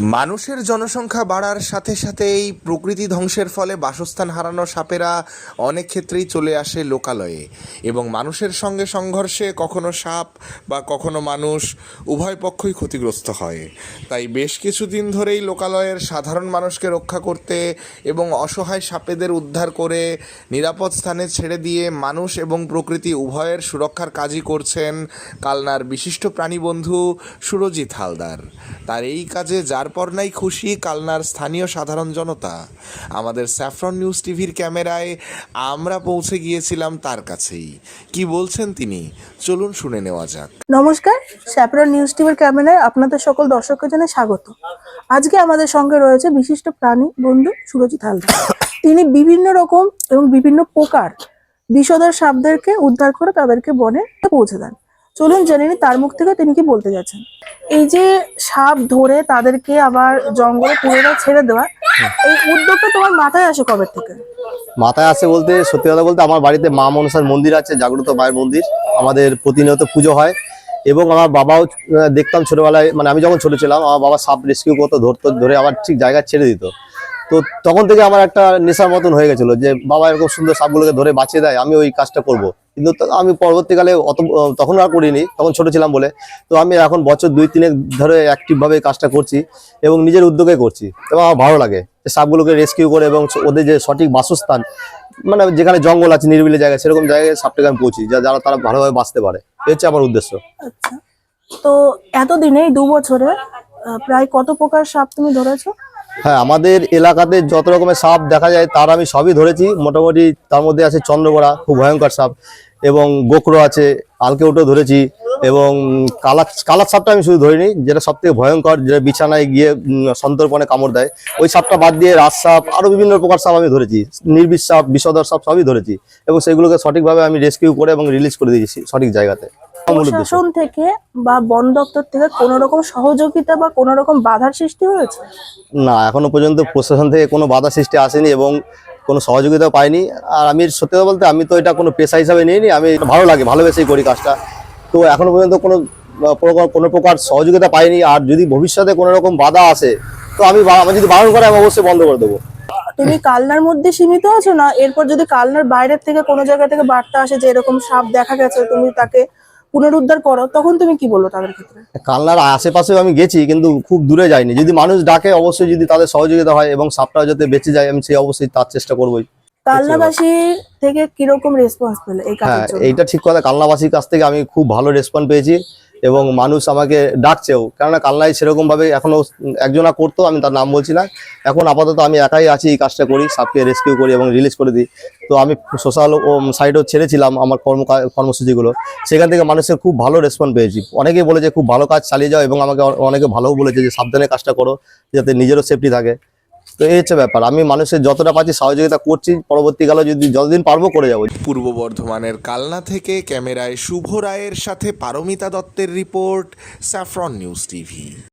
মানুষের জনসংখ্যা বাড়ার সাথে সাথে এই প্রকৃতি ধ্বংসের ফলে বাসস্থান হারানো সাপেরা অনেক ক্ষেত্রেই চলে আসে লোকালয়ে। এবং মানুষের সঙ্গে সংঘর্ষে কখনো সাপ বা কখনো মানুষ উভয় পক্ষই ক্ষতিগ্রস্ত হয়। তাই বেশ কিছুদিন ধরেই লোকালয়ের সাধারণ মানুষকে রক্ষা করতে এবং অসহায় সাপেদের উদ্ধার করে নিরাপদ স্থানে ছেড়ে দিয়ে মানুষ এবং প্রকৃতি উভয়ের সুরক্ষার কাজই করছেন কালনার বিশিষ্ট প্রাণীবন্ধু সুরজিৎ হালদার। তার এই কাজে যার পর নাই খুশি কালনার স্থানীয় সাধারণ জনতা। আমাদের স্যাফরন নিউজ টিভির ক্যামেরায় আমরা পৌঁছে গিয়েছিলাম তার কাছেই। কি বলছেন তিনি? চলুন শুনে নেওয়া যাক। নমস্কার, স্যাফরন নিউজ টিভির ক্যামেরায় আপনাদের সকল দর্শককে জানাই স্বাগত। আজকে আমাদের সঙ্গে রয়েছে বিশিষ্ট প্রাণী বন্ধু সুরজিৎ হালদার। তিনি বিভিন্ন রকম এবং বিভিন্ন প্রকার বিষধর সাপদেরকে উদ্ধার করে তাদেরকে বনে পৌঁছে দেন। চলুন জেনে নিই তার মুখ থেকে তিনি কি বলতে যাচ্ছেন? এই যে সাপ ধরে তাদেরকে আবার জঙ্গলে পুনরায় ছেড়ে দেওয়া এই উদ্যোগটা তোমার মাথায় আসে কবে থেকে? মাথায় আসে বলতে সত্যি কথা বলতে আমার বাড়িতে মা মনসার মন্দির আছে জাগ্রত মায়ের মন্দির। আমাদের প্রতিনিয়ত পুজো হয় এবং আমার বাবাও দেখতাম ছোটবেলায় মানে আমি যখন ছোট ছিলাম আমার বাবা সাপ রেস্কিউ করতো ধরতো ধরে আবার ঠিক জায়গায় ছেড়ে দিত। তো তখন থেকে আমার একটা নেশার মতন হয়ে গেছিল যে বাবা এরকম সুন্দর সাপগুলোকে ধরে বাঁচিয়ে দেয় আমি ওই কাজটা করব। কিন্তু আমি পরবর্তীকালে অত তখন আর করিনি, তখন ছোট ছিলাম বলে। তো আমি এখন বছর দুই তিনেক ধরে অ্যাক্টিভভাবে কাজটা করছি এবং নিজের উদ্যোগে করছি। এবং আমার ভালো লাগে যে সাপগুলোকে রেস্কিউ করে এবং ওদের যে সঠিক বাসস্থান মানে যেখানে জঙ্গল আছে, নিরিবিলি জায়গায়, সেরকম জায়গায় সাপটাকে আমি পৌঁছি, যা, যারা তারা ভালোভাবে বাঁচতে পারে। এই হচ্ছে আমার উদ্দেশ্য। আচ্ছা। তো এতদিনে এই দু বছরে প্রায় কত প্রকার সাপ তুমি ধরেছো? হ্যাঁ আমাদের এলাকাতে যত রকমের সাপ দেখা যায়, তার আমি সবই ধরেছি। মোটামুটি তার মধ্যে আছে চন্দ্রগোড়া, খুব ভয়ঙ্কর সাপ, এবং গোকরো আছে আলকেউটো ধরেছি, এবং কালা কালার সাপটা আমি শুধু ধরিনি, যেটা সব থেকে ভয়ঙ্কর, যেটা বিছানায় গিয়ে সন্তর্পণে কামড় দেয়। ওই সাপটা বাদ দিয়ে রাজ সাপ আরও বিভিন্ন প্রকার সাপ আমি ধরেছি। নির্বিষ সাপ, বিষধর সাপ সবই ধরেছি, এবং সেগুলোকে সঠিকভাবে আমি রেস্কিউ করে এবং রিলিজ করে দিয়েছি সঠিক জায়গাতে। প্রশাসন থেকে বা বন দপ্তর থেকে কোনো রকম সহযোগিতা বা কোনো রকম বাধার সৃষ্টি হয়েছে? না এখনও পর্যন্ত প্রশাসন থেকে কোনো বাধা সৃষ্টি আসেনি এবং কোনো সহযোগিতা পাইনি। আর আমি সত্যি কথা বলতে আমি তো এটা কোনো পেশা হিসাবে নিইনি আমি ভালো লাগে ভালোবেসেই করি কাজটা। তো এখনও পর্যন্ত কোনো প্রকার- কোনো প্রকার সহযোগিতা পাইনি। আর যদি ভবিষ্যতে কোনো রকম বাধা আসে তো আমি আমার যদি বারণ করে আমি অবশ্যই বন্ধ করে দেবো। তুমি কালনার মধ্যে সীমিত আছো না? এরপর যদি কালনার বাইরের থেকে কোনো জায়গা থেকে বার্তা আসে যে এরকম সাপ দেখা গেছে তুমি তাকে পুনরুদ্ধার করো তখন তুমি কি বলব তাদের ক্ষেত্রে? কালনার আশেপাশেও আমি গেছি কিন্তু খুব দূরে যাইনি। যদি মানুষ ডাকে অবশ্যই যদি তাদের সহযোগিতা হয় এবং সাপটা যাতে বেঁচে যায় আমি সেই অবশ্যই তার চেষ্টা করবোই। কালনাবাসী থেকে কীরকম রেসপন্স পেলে এই হ্যাঁ কাজের জন্য? এইটা ঠিক কথা। কালনাবাসীর কাছ থেকে আমি খুব ভালো রেসপন্স পেয়েছি। এবং মানুষ আমাকে ডাকছেও। কেননা কালনায় সেরকম ভাবে এখনও একজনা করতো, আমি তার নাম বলছি না। এখন আপাতত আমি একাই আছি, এই কাজটা করি, সাপকে রেস্কিউ করি এবং রিলিজ করে দিই। তো আমি সোশ্যাল সাইডেও ছেড়েছিলাম আমার কর্ম কর্মসূচিগুলো। সেখান থেকে মানুষের খুব ভালো রেসপন্স পেয়েছি। অনেকেই বলেছে খুব ভালো কাজ চালিয়ে যাও এবং আমাকে অনেকে ভালোও বলেছে যে, সাবধানে কাজটা করো, যাতে নিজেরও সেফটি থাকে। তো এই হচ্ছে ব্যাপার। আমি মানুষের যতটা পাচ্ছি সহযোগিতা করছি, পরবর্তীকালে যদি যতদিন পারব করে যাব। পূর্ব বর্ধমানের কালনা থেকে ক্যামেরায় শুভ রায়ের সাথে পারমিতা দত্তের রিপোর্ট, স্যাফরন নিউজ টিভি।